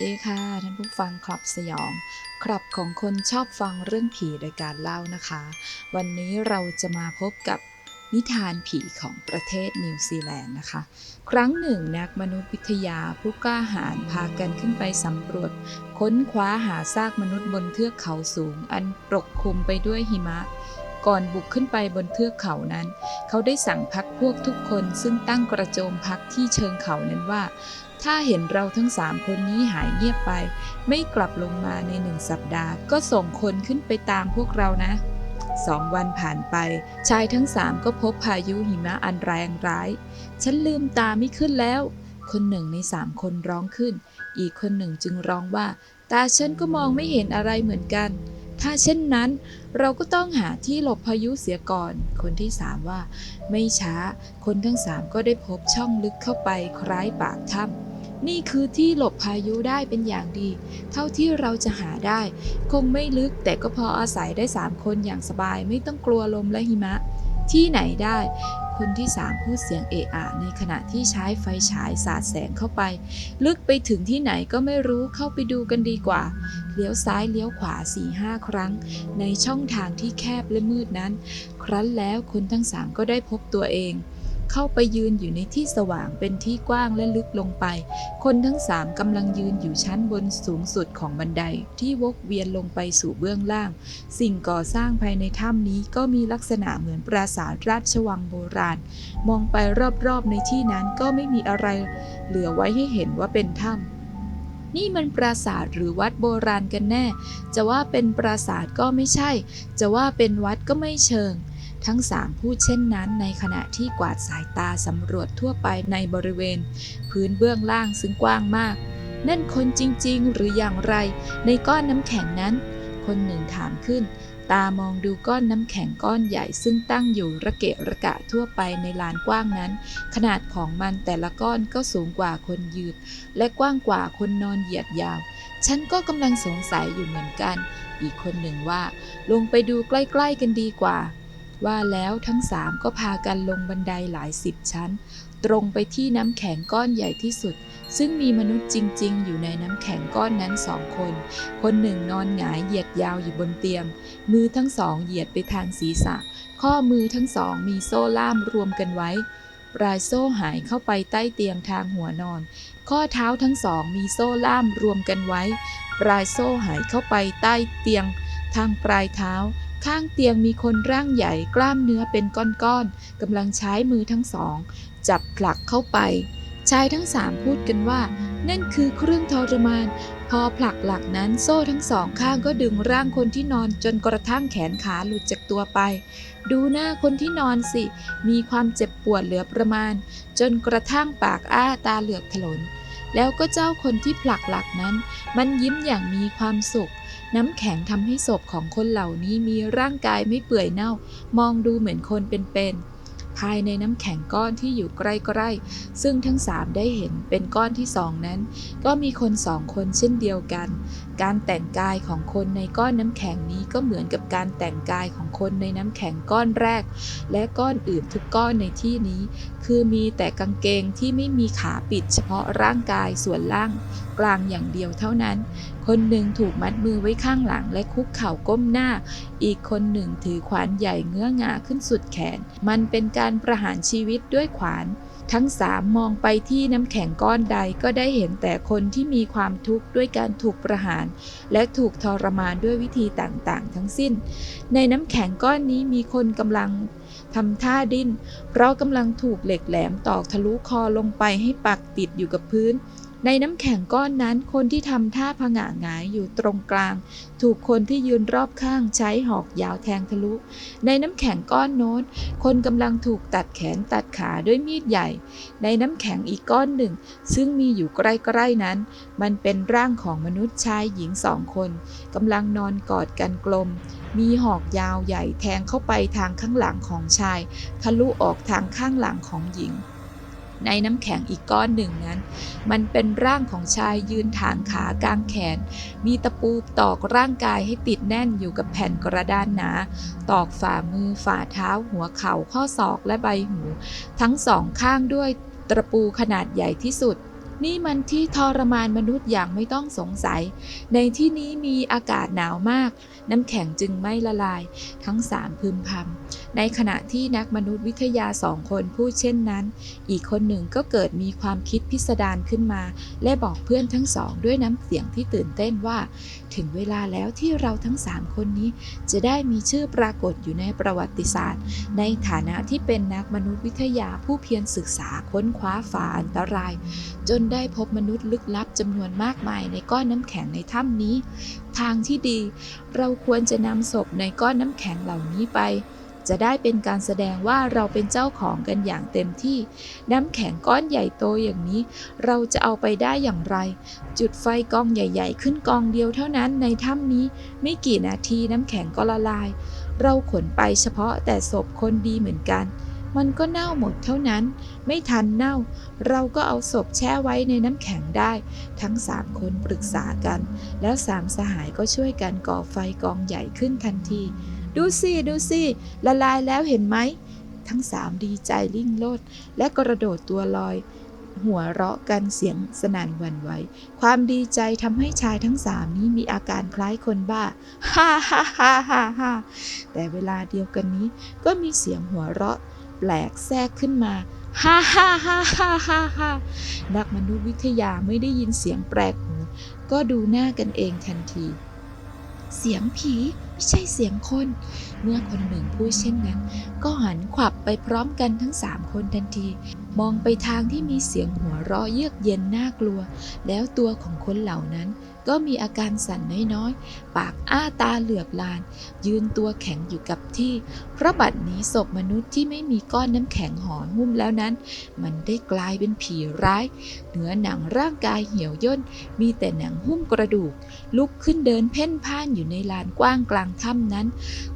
สวัสดีค่ะ ท่านผู้ฟังคลับสยอง คลับของคนชอบฟังเรื่องผีโดยการเล่านะคะ วันนี้เราจะมาพบกับนิทานผีของประเทศนิวซีแลนด์นะคะ ครั้งหนึ่งนักมนุษยวิทยาผู้กล้าหาญพากันขึ้นไปสำรวจ ค้นคว้าหาซากมนุษย์บนเทือกเขาสูง อันปกคลุมไปด้วยหิมะ ก่อนบุกขึ้นไปบนเทือกเขานั้น เขาได้สั่งพักพวกทุกคนซึ่งตั้งกระโจมพักที่เชิงเขานั้นว่า ถ้าเห็นเราทั้งสามคนนี้หายเงียบไป ไม่กลับลงมาในหนึ่งสัปดาห์ ก็ส่งคนขึ้นไปตามพวกเรานะสองวันผ่านไป ชายทั้งสามก็พบพายุหิมะอันแรงร้าย ฉันลืมตาไม่ขึ้นแล้ว คนหนึ่งในสามคนร้องขึ้น อีกคนหนึ่งจึงร้องว่า ตาฉันก็มองไม่เห็นอะไรเหมือนกัน ถ้าเช่นนั้น เราก็ต้องหาที่หลบพายุเสียก่อน คนที่สามว่า ไม่ช้า คนทั้งสามก็ได้พบช่องลึกเข้าไปคล้ายปากถ้ำนี่คือที่หลบพายุได้เป็นอย่างดี เท่าที่เราจะหาได้ คงไม่ลึกแต่ก็พออาศัยได้สามคนอย่างสบายไม่ต้องกลัวลมและหิมะ ที่ไหนได้ คนที่สามพูดเสียงเอะอะในขณะที่ใช้ไฟฉายสาดแสงเข้าไป ลึกไปถึงที่ไหนก็ไม่รู้เข้าไปดูกันดีกว่า เลี้ยวซ้ายเลี้ยวขวาสี่ห้าครั้ง ในช่องทางที่แคบและมืดนั้น ครั้นแล้วคนทั้งสามก็ได้พบตัวเอง เข้าไปยืนอยู่ในที่สว่างเป็นที่กว้างและลึกลงไป คนทั้งสามกำลังยืนอยู่ชั้นบนสูงสุดของบันไดที่วกเวียนลงไปสู่เบื้องล่าง สิ่งก่อสร้างภายในถ้ำนี้ก็มีลักษณะเหมือนปราสาทราชวังโบราณ มองไปรอบๆในที่นั้นก็ไม่มีอะไร เหลือไว้ให้เห็นว่าเป็นถ้ำนี่มันปราสาทหรือวัดโบราณกันแน่ จะว่าเป็นปราสาทก็ไม่ใช่ จะว่าเป็นวัดก็ไม่เชิง ทั้งสามพูดเช่นนั้นในขณะที่กวาดสายตาสำรวจทั่วไปในบริเวณ พื้นเบื้องล่างซึ่งกว้างมาก นั่นคนจริงๆ หรืออย่างไร ในก้อนน้ำแข็งนั้น คนหนึ่งถามขึ้น ตามองดูก้อนน้ำแข็งก้อนใหญ่ซึ่งตั้งอยู่ระเกะระกะทั่วไปในลานกว้างนั้น ขนาดของมันแต่ละก้อนก็สูงกว่าคนยืนและกว้างกว่าคนนอนเหยียดยาว ฉันก็กำลังสงสัยอยู่เหมือนกัน อีกคนหนึ่งว่า ลงไปดูใกล้ ๆ กันดีกว่า ว่าแล้วทั้งสามก็พากันลงบันไดหลายสิบชั้น ตรงไปที่น้ำแข็งก้อนใหญ่ที่สุด ซึ่งมีมนุษย์จริง ๆ อยู่ในน้ำแข็งก้อนนั้นสองคน คนหนึ่งนอนหงายเหยียดยาวอยู่บนเตียง มือทั้งสองเหยียดไปทางศีรษะ ข้อมือทั้งสองมีโซ่ล่ามรวมกันไว้ ปลายโซ่หายเข้าไปใต้เตียงทางหัวนอน ข้อเท้าทั้งสองมีโซ่ล่ามรวมกันไว้ ปลายโซ่หายเข้าไปใต้เตียงทางปลายเท้า ข้างเตียงมีคนร่างใหญ่กล้ามเนื้อเป็นก้อนๆกำลังใช้มือทั้งสอง จับผลักเข้าไป ชายทั้งสามพูดกันว่า นั่นคือเครื่องทรมาน พอผลักหลักนั้นโซ่ทั้งสองข้างก็ดึงร่างคนที่นอนจนกระทั่งแขนขาหลุดจากตัวไป ดูหน้าคนที่นอนสิ มีความเจ็บปวดเหลือประมาณ จนกระทั่งปากอ้าตาเหลือกถลนแล้วก็เจ้าคนที่ผลักหลักนั้น มันยิ้มอย่างมีความสุข น้ำแข็งทำให้ศพของคนเหล่านี้มีร่างกายไม่เปื่อยเน่า มองดูเหมือนคนเป็นๆ ภายในน้ำแข็งก้อนที่อยู่ใกล้ๆ ซึ่งทั้งสามได้เห็นเป็นก้อนที่สองนั้น ก็มีคนสองคนเช่นเดียวกัน การแต่งกายของคนในก้อนน้ำแข็งนี้ก็เหมือนกับการแต่งกายของคนในน้ำแข็งก้อนแรก และก้อนอื่นทุกก้อนในที่นี้ คือมีแต่กางเกงที่ไม่มีขาปิดเฉพาะร่างกายส่วนล่างกลางอย่างเดียวเท่านั้นคนหนึ่งถูกมัดมือไว้ข้างหลังและคุกเข่าก้มหน้า อีกคนหนึ่งถือขวานใหญ่เงื้องาขึ้นสุดแขน มันเป็นการประหารชีวิตด้วยขวาน ทั้งสามมองไปที่น้ำแข็งก้อนใดก็ได้เห็นแต่คนที่มีความทุกข์ด้วยการถูกประหาร และถูกทรมานด้วยวิธีต่างๆ ทั้งสิ้น ในน้ำแข็งก้อนนี้มีคนกำลังทำท่าดิ้น เพราะกำลังถูกเหล็กแหลมตอกทะลุคอลงไปให้ปักติดอยู่กับพื้น ในน้ำแข็งก้อนนั้น คนที่ทำท่าผงะหงายอยู่ตรงกลาง ถูกคนที่ยืนรอบข้างใช้หอกยาวแทงทะลุ ในน้ำแข็งก้อนโน้น คนกำลังถูกตัดแขนตัดขาด้วยมีดใหญ่ ในน้ำแข็งอีกก้อนหนึ่ง ซึ่งมีอยู่ใกล้ๆนั้น มันเป็นร่างของมนุษย์ชายหญิงสองคนกำลังนอนกอดกันกลม มีหอกยาวใหญ่แทงเข้าไปทางข้างหลังของชาย ทะลุออกทางข้างหลังของหญิง ในน้ำแข็งอีกก้อนหนึ่งนั้น มันเป็นร่างของชายยืนถางขากลางแขน มีตะปูตอกร่างกายให้ติดแน่นอยู่กับแผ่นกระดานหนา ตอกฝ่ามือฝ่าเท้าหัวเข่าข้อศอกและใบหู ทั้งสองข้างด้วยตะปูขนาดใหญ่ที่สุด นี่มันที่ทรมานมนุษย์อย่างไม่ต้องสงสัย ในที่นี้มีอากาศหนาวมาก น้ำแข็งจึงไม่ละลาย ทั้งสามพึมพำ ในขณะที่นักมนุษยวิทยาสองคนพูดเช่นนั้น อีกคนหนึ่งก็เกิดมีความคิดพิสดารขึ้นมา และบอกเพื่อนทั้งสองด้วยน้ำเสียงที่ตื่นเต้นว่า ถึงเวลาแล้วที่เราทั้งสามคนนี้ จะได้มีชื่อปรากฏอยู่ในประวัติศาสตร์ ในฐานะที่เป็นนักมนุษยวิทยาผู้เพียรศึกษาค้นคว้าฝ่าอันตราย จนได้พบมนุษย์ลึกลับจำนวนมากมายในก้อนน้ำแข็งในถ้ำนี้ ทางที่ดีเราควรจะนำศพในก้อนน้ำแข็งเหล่านี้ไป จะได้เป็นการแสดงว่าเราเป็นเจ้าของกันอย่างเต็มที่ น้ำแข็งก้อนใหญ่โตอย่างนี้ เราจะเอาไปได้อย่างไร จุดไฟกองใหญ่ ๆ ขึ้นกองเดียวเท่านั้นในถ้ำนี้ ไม่กี่นาทีน้ำแข็งก็ละลาย เราขนไปเฉพาะแต่ศพคนดีเหมือนกัน มันก็เน่าหมดเท่านั้น ไม่ทันเน่า เราก็เอาศพแช่ไว้ในน้ำแข็งได้ ทั้งสามคนปรึกษากัน แล้วสามสหายก็ช่วยกันก่อไฟกองใหญ่ขึ้นทันที ดูสิดูสิละลายแล้วเห็นไหม ทั้งสามดีใจลิ่งโลด และกระโดดตัวลอย หัวเราะกันเสียงสนั่นหวั่นไหว ความดีใจทำให้ชายทั้งสามนี้มีอาการคล้ายคนบ้า ฮ่าฮ่าฮ่าฮ่าแต่เวลาเดียวกันนี้ก็มีเสียงหัวเราะ ปลกแทรกขึ้นมาฮ่าฮ่าฮ่าฮ่าฮ่าฮ่านักมนุษยวิทยาไม่ได้ยินเสียงแปลกหูก็ดูหน้ากันเองทันที เสียงผีไม่ใช่เสียงคน เมื่อคนหนึ่งพูดเช่นนั้น ก็หันขวับไปพร้อมกันทั้งสามคนทันที มองไปทางที่มีเสียงหัวเราะเยือกเย็นน่ากลัว แล้วตัวของคนเหล่านั้นก็มีอาการสั่นน้อยๆปากอ้าตาเหลือบลาน ยืนตัวแข็งอยู่กับที่ เพราะบัดนี้ศพมนุษย์ที่ไม่มีก้อนน้ำแข็งห่อหุ้มแล้วนั้น มันได้กลายเป็นผีร้าย เหนือหนังร่างกายเหี่ยวย่น มีแต่หนังหุ้มกระดูก ลุกขึ้นเดินเพ่นพ่านอยู่ในลานกว้างกลางถ้ำนั้น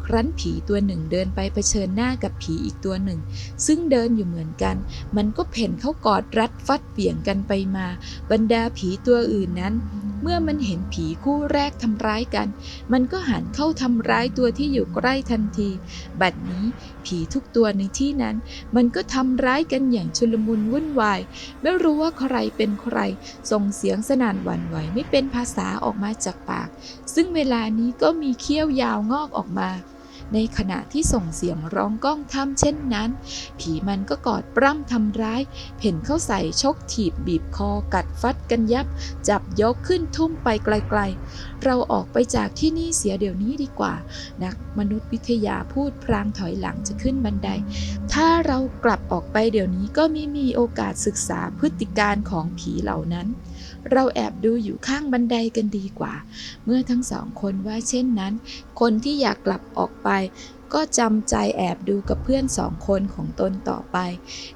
ครั้นผีตัวหนึ่งเดินไปเผชิญหน้ากับผีอีกตัวหนึ่ง ซึ่งเดินอยู่เหมือนกัน มันก็เพ่นเข้ากอดรัดฟัดเบี่ยงกันไปมา บรรดาผีตัวอื่นนั้น เมื่อมันเห็นผีคู่แรกทำร้ายกันมันก็หันเข้าทำร้ายตัวที่อยู่ใกล้ทันที บัดนี้ผีทุกตัวในที่นั้น มันก็ทำร้ายกันอย่างชุลมุนวุ่นวาย ไม่รู้ว่าใครเป็นใคร ส่งเสียงสนั่นหวั่นไหวไม่เป็นภาษาออกมาจากปาก ซึ่งเวลานี้ก็มีเขี้ยวยาวงอกออกมา ในขณะที่ส่งเสียงร้องก้องถ้ำเช่นนั้น ผีมันก็กอดปล้ำทำร้าย เพ่นเข้าใส่ชกถีบบีบคอกัดฟัดกันยับ จับยกขึ้นทุ่มไปไกลๆ เราออกไปจากที่นี่เสียเดี๋ยวนี้ดีกว่า นักมนุษยวิทยาพูดพรางถอยหลังจะขึ้นบันได ถ้าเรากลับออกไปเดี๋ยวนี้ก็ไม่มีโอกาสศึกษาพฤติการของผีเหล่านั้น เราแอบดูอยู่ข้างบันไดกันดีกว่า เมื่อทั้งสองคนว่าเช่นนั้น คนที่อยากกลับออกไป ก็จำใจแอบดูกับเพื่อนสองคนของตนต่อไป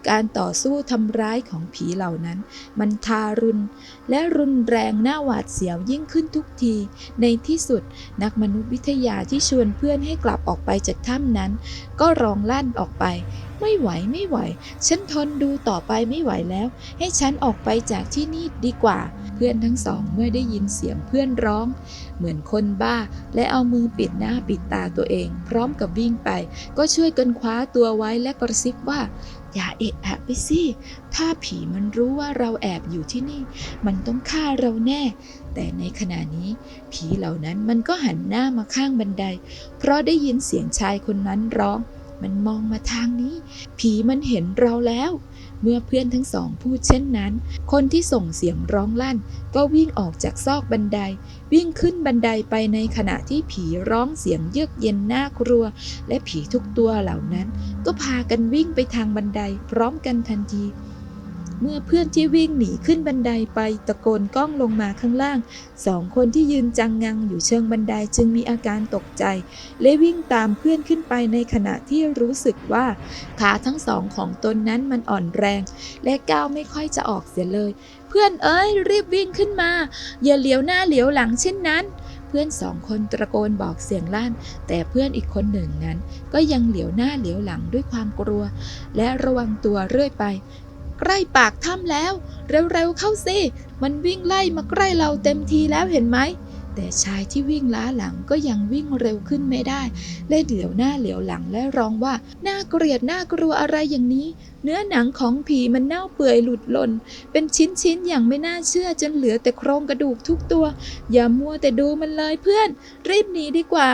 การต่อสู้ทำร้ายของผีเหล่านั้น มันทารุณ และรุนแรงน่าหวาดเสียวยิ่งขึ้นทุกที ในที่สุดนักมนุษยวิทยาที่ชวนเพื่อนให้กลับออกไปจากถ้ำนั้น ก็ร้องลั่นออกไป ไม่ไหวไม่ไหว ฉันทนดูต่อไปไม่ไหวแล้ว ให้ฉันออกไปจากที่นี่ดีกว่า เพื่อนทั้งสองเมื่อได้ยินเสียงเพื่อนร้อง เหมือนคนบ้า และเอามือปิดหน้าปิดตาตัวเอง พร้อมกับวิ่งไป ก็ช่วยกันคว้าตัวไว้และกระซิบว่า อย่าเอะอะไปสิ ถ้าผีมันรู้ว่าเราแอบอยู่ที่นี่ มันต้องฆ่าเราแน่ แต่ในขณะนี้ ผีเหล่านั้นมันก็หันหน้ามาข้างบันได เพราะได้ยินเสียงชายคนนั้นร้อง มันมองมาทางนี้ ผีมันเห็นเราแล้ว เมื่อเพื่อนทั้งสองพูดเช่นนั้น คนที่ส่งเสียงร้องลั่น ก็วิ่งออกจากซอกบันได วิ่งขึ้นบันไดไปในขณะที่ผีร้องเสียงเยือกเย็นน่ากลัว และผีทุกตัวเหล่านั้น ก็พากันวิ่งไปทางบันไดพร้อมกันทันที เมื่อเพื่อนที่วิ่งหนีขึ้นบันไดไปตะโกนก้องลงมาข้างล่าง สองคนที่ยืนจังงังอยู่เชิงบันไดจึงมีอาการตกใจ และวิ่งตามเพื่อนขึ้นไปในขณะที่รู้สึกว่า ขาทั้งสองของตนนั้นมันอ่อนแรง และก้าวไม่ค่อยจะออกเสียเลย เพื่อนเอ้ยรีบวิ่งขึ้นมา อย่าเหลียวหน้าเหลียวหลังเช่นนั้นเพื่อนสองคนตะโกนบอกเสียงลั่น แต่เพื่อนอีกคนหนึ่งนั้น ก็ยังเหลียวหน้าเหลียวหลังด้วยความกลัว และระวังตัวเรื่อยไป ใกล้ปากถ้ำแล้ว เร็วๆเข้าสิมันวิ่งไล่มาใกล้เราเต็มทีแล้วเห็นไหมแต่ชายที่วิ่งล้าหลังก็ยังวิ่งเร็วขึ้นไม่ได้เลยเหลียวหน้าเหลียวหลังและร้องว่าน่าเกลียดน่ากลัวอะไรอย่างนี้ เนื้อหนังของผีมันเน่าเปื่อยหลุดล่น เป็นชิ้นๆอย่างไม่น่าเชื่อจนเหลือแต่โครงกระดูกทุกตัว อย่ามัวแต่ดูมันเลยเพื่อน รีบหนีดีกว่า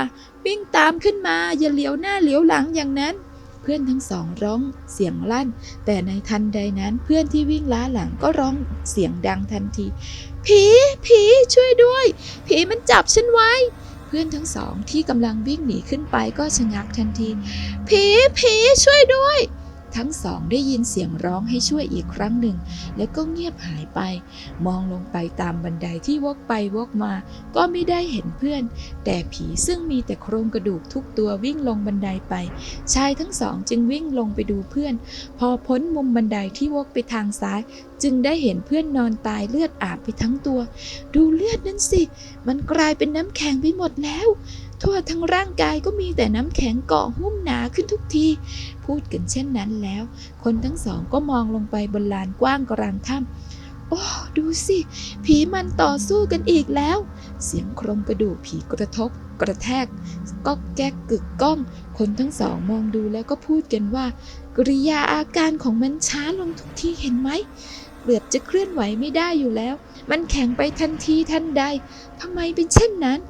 วิ่งตามขึ้นมาอย่าเหลียวหน้าเหลียวหลังอย่างนั้น เพื่อนทั้งสองร้องเสียงลั่น แต่ในทันใดนั้นเพื่อนที่วิ่งล้าหลังก็ร้องเสียงดังทันที ผีผีช่วยด้วย ผีมันจับฉันไว้ เพื่อนทั้งสองที่กำลังวิ่งหนีขึ้นไปก็ชะงักทันที ผีผีช่วยด้วย ทั้งสองได้ยินเสียงร้องให้ช่วยอีกครั้งหนึ่ง แล้วก็เงียบหายไป มองลงไปตามบันไดที่วกไปวกมา ก็ไม่ได้เห็นเพื่อน แต่ผีซึ่งมีแต่โครงกระดูกทุกตัววิ่งลงบันไดไป ชายทั้งสองจึงวิ่งลงไปดูเพื่อน พอพ้นมุมบันไดที่วกไปทางซ้ายจึงได้เห็นเพื่อนนอนตายเลือดอาบไปทั้งตัว ดูเลือดนั้นสิ มันกลายเป็นน้ำแข็งไปหมดแล้ว ทั่วทั้งร่างกายก็มีแต่น้ำแข็งเกาะหุ้มหนาขึ้นทุกที พูดกันเช่นนั้นแล้ว คนทั้งสองก็มองลงไปบนลานกว้างกลางถ้ำโอ้ ดูสิ ผีมันต่อสู้กันอีกแล้ว เสียงโครงกระดูกผีกระทบ กระแทกก็แก๊กกึกก้อง คนทั้งสองมองดูแล้วก็พูดกันว่า กริยาอาการของมันช้าลงทุกทีเห็นไหม เกือบจะเคลื่อนไหวไม่ได้อยู่แล้ว มันแข็งไปทันทีทันใดทำไมเป็นเช่นนั้น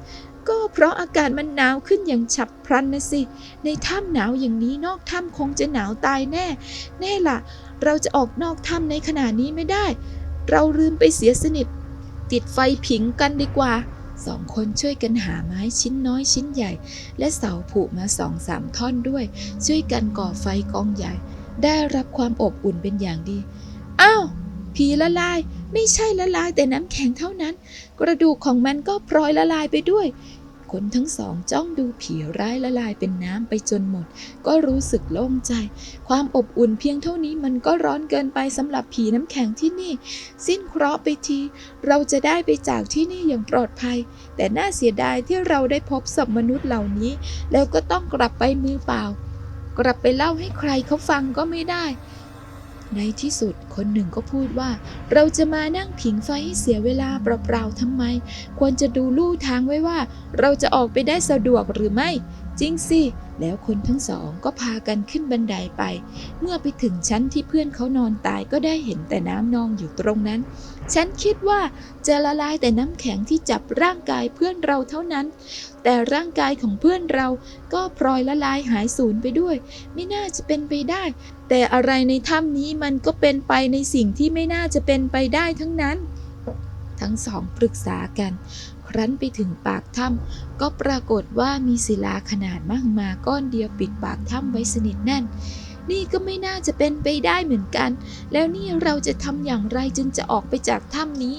ก็เพราะอากาศมันหนาวขึ้นอย่างฉับพลันนะสิ ในถ้ำหนาวอย่างนี้นอกถ้ำคงจะหนาวตายแน่ แน่ล่ะ เราจะออกนอกถ้ำในขณะนี้ไม่ได้ เราลืมไปเสียสนิท ติดไฟผิงกันดีกว่าสองคนช่วยกันหาไม้ชิ้นน้อยชิ้นใหญ่ และเสาผูกมาสองสามท่อนด้วย ช่วยกันก่อไฟกองใหญ่ ได้รับความอบอุ่นเป็นอย่างดี อ้าว ผีละลาย ไม่ใช่ละลายแต่น้ำแข็งเท่านั้น กระดูกของมันก็พลอยละลายไปด้วย คนทั้งสองจ้องดูผีร้ายละลายเป็นน้ำไปจนหมด ก็รู้สึกโล่งใจ ความอบอุ่นเพียงเท่านี้มันก็ร้อนเกินไปสำหรับผีน้ำแข็งที่นี่ สิ้นเคราะห์ไปที เราจะได้ไปจากที่นี่อย่างปลอดภัย แต่น่าเสียดายที่เราได้พบศพมนุษย์เหล่านี้ แล้วก็ต้องกลับไปมือเปล่า กลับไปเล่าให้ใครเขาฟังก็ไม่ได้ ในที่สุดคนหนึ่งก็พูดว่า เราจะมานั่งผิงไฟให้เสียเวลาเปล่าๆทำไม ควรจะดูลู่ทางไว้ว่า เราจะออกไปได้สะดวกหรือไม่ จริงสิ แล้วคนทั้งสองก็พากันขึ้นบันไดไป เมื่อไปถึงชั้นที่เพื่อนเขานอนตายก็ได้เห็นแต่น้ำนองอยู่ตรงนั้น ฉันคิดว่าจะละลายแต่น้ำแข็งที่จับร่างกายเพื่อนเราเท่านั้น แต่ร่างกายของเพื่อนเราก็พลอยละลายหายสูญไปด้วย ไม่น่าจะเป็นไปได้ แต่อะไรในถ้ำนี้มันก็เป็นไปในสิ่งที่ไม่น่าจะเป็นไปได้ทั้งนั้น ทั้งสองปรึกษากัน ครั้นไปถึงปากถ้ำก็ปรากฏว่ามีศิลาขนาดมากมาก้อนเดียวปิดปากถ้ำไว้สนิทแน่น นี่ก็ไม่น่าจะเป็นไปได้เหมือนกัน แล้วนี่เราจะทำอย่างไรจึงจะออกไปจากถ้ำนี้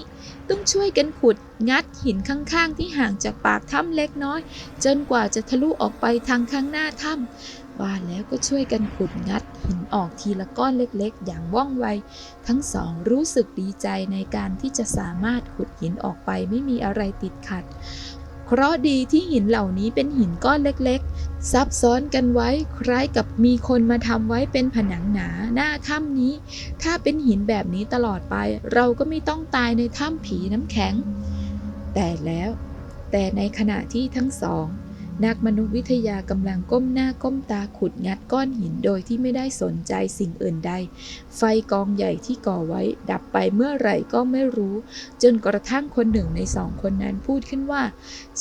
ต้องช่วยกันขุดงัดหินข้างๆ ที่ห่างจากปากถ้ำเล็กน้อย จนกว่าจะทะลุออกไปทางข้างหน้าถ้ำ ว่าแล้วก็ช่วยกันขุดงัดหินออกทีละก้อนเล็กๆ อย่างว่องไว ทั้งสองรู้สึกดีใจในการที่จะสามารถขุดหินออกไปไม่มีอะไรติดขัด เคราะดีที่หินเหล่านี้เป็นหินก้อนเล็กๆ ซับซ้อนกันไว้คล้ายกับมีคนมาทำไว้เป็นผนังหนาหน้าถ้ำนี้ ถ้าเป็นหินแบบนี้ตลอดไป เราก็ไม่ต้องตายในถ้ำผีน้ำแข็ง แต่แล้วแต่ในขณะที่ทั้งสอง นักมนุษยวิทยากำลังก้มหน้าก้มตาขุดงัดก้อนหินโดยที่ไม่ได้สนใจสิ่งอื่นใด ไฟกองใหญ่ที่ก่อไว้ ดับไปเมื่อไหร่ก็ไม่รู้ จนกระทั่งคนหนึ่งในสองคนนั้นพูดขึ้นว่า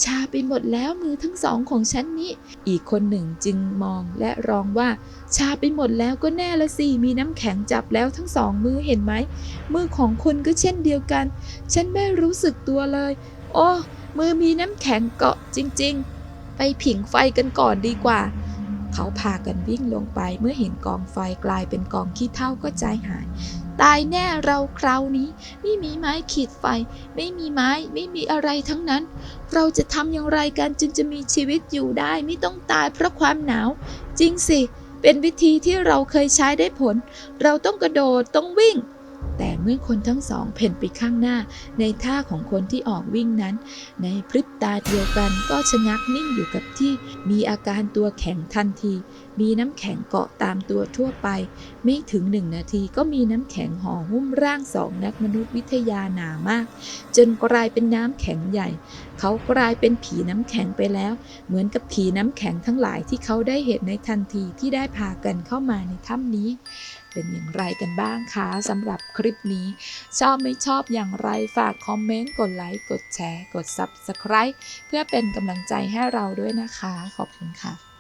ชาไปหมดแล้วมือทั้งสองของฉันนี้ อีกคนหนึ่งจึงมองและร้องว่า ชาไปหมดแล้วก็แน่ละสิมีน้ำแข็งจับแล้วทั้งสองมือเห็นไหมมือของคุณก็เช่นเดียวกัน ฉันไม่รู้สึกตัวเลย โอ้มือมีน้ำแข็งเกาะจริง ๆ ไปผิงไฟกันก่อนดีกว่า เขาพากันวิ่งลงไปเมื่อเห็นกองไฟกลายเป็นกองขี้เถ้าก็ใจหาย ตายแน่เราคราวนี้ ไม่มีไม้ขีดไฟ ไม่มีไม้ไม่มีอะไรทั้งนั้น เราจะทำอย่างไรกันจึงจะมีชีวิตอยู่ได้ไม่ต้องตายเพราะความหนาว จริงสิ เป็นวิธีที่เราเคยใช้ได้ผล เราต้องกระโดดต้องวิ่ง แต่เมื่อคนทั้งสองเพ่นไปข้างหน้า ในท่าของคนที่ออกวิ่งนั้น ในพริบตาเดียวกันก็ชะงักนิ่งอยู่กับที่ มีอาการตัวแข็งทันที มีน้ำแข็งเกาะตามตัวทั่วไป ไม่ถึงหนึ่งนาทีก็มีน้ำแข็งห่อหุ้มร่างสองนักมนุษยวิทยาหนามาก จนกลายเป็นน้ำแข็งใหญ่ เขากลายเป็นผีน้ำแข็งไปแล้ว เหมือนกับผีน้ำแข็งทั้งหลายที่เขาได้เห็นในทันทีที่ได้พากันเข้ามาในถ้ำนี้ เป็นอย่างไรกันบ้างคะสำหรับคลิปนี้ ชอบไม่ชอบอย่างไรฝากคอมเมนต์ กดไลค์ กดแชร์ กด Subscribe เพื่อเป็นกำลังใจให้เราด้วยนะคะ ขอบคุณค่ะ